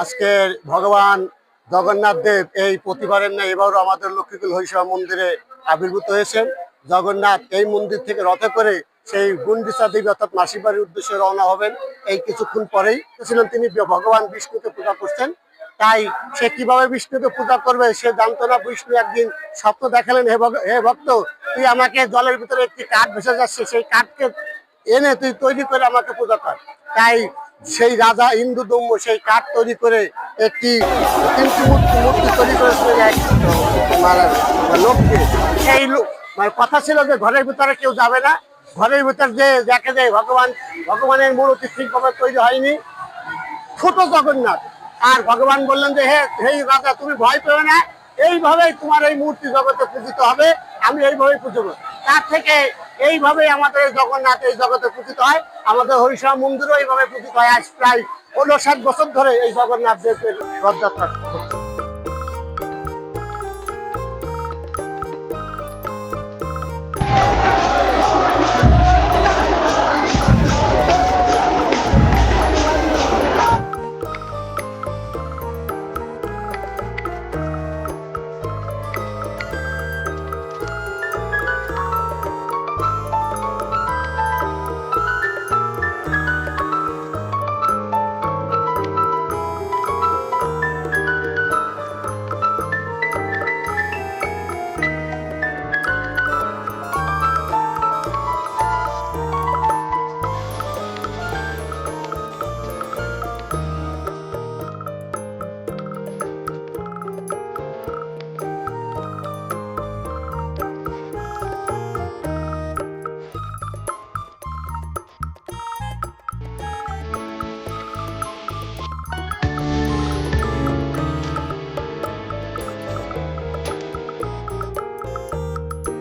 আজকে ভগবান জগন্নাথ দেব এই প্রতিবারের না এবারও আমাদের লক্ষ্মীকুল হরিসভা মন্দিরে আবির্ভূত হয়েছেন। জগন্নাথ এই মন্দির থেকে রথে করে সেই গুন্ডিচা দেবী অর্থাৎ মাসির বাড়ির উদ্দেশ্যে রওনা হবেন। এই কিছুক্ষণ পরেই ছিলেন তিনি ভগবান বিষ্ণুকে পূজা করছেন। তাই সে কীভাবে বিষ্ণুকে পূজা করবে সে জানতো না। বিষ্ণু একদিন স্বপ্ন দেখালেন হে ভক্ত, তুই আমাকে জলের ভিতরে একটি কাঠ ভেসে যাচ্ছে, সেই কাঠকে এনে তুই তৈরি করে আমাকে পূজা কর। তাই সেই রাজা ইন্দু দম্য সেই কাঠ তৈরি করে একটি তিনটি মূর্তি মূর্তি তৈরি করেছিলেন এক লোককে সেই লোক মানে কথা ছিল যে ঘরের ভিতরে কেউ যাবে না। ঘরের ভিতর যে দেখে যে ভগবান, ভগবানের মূর্তি ঠিকভাবে তৈরি হয়নি? ছোট জগন্নাথ। আর ভগবান বললেন যে, হে হেই রাজা, তুমি ভয় পেবে না। এইভাবেই তোমার এই মূর্তি জগতে পূজিত হবে। আমি এইভাবেই পুজো তার থেকে এইভাবেই আমাদের জগন্নাথ এই জগতে পূজিত হয় আমাদের হরিশা মন্দিরও এইভাবে পূজিত হয় আজ প্রায় ষাট বছর ধরে এই জগন্নাথ দেবের রথযাত্রা।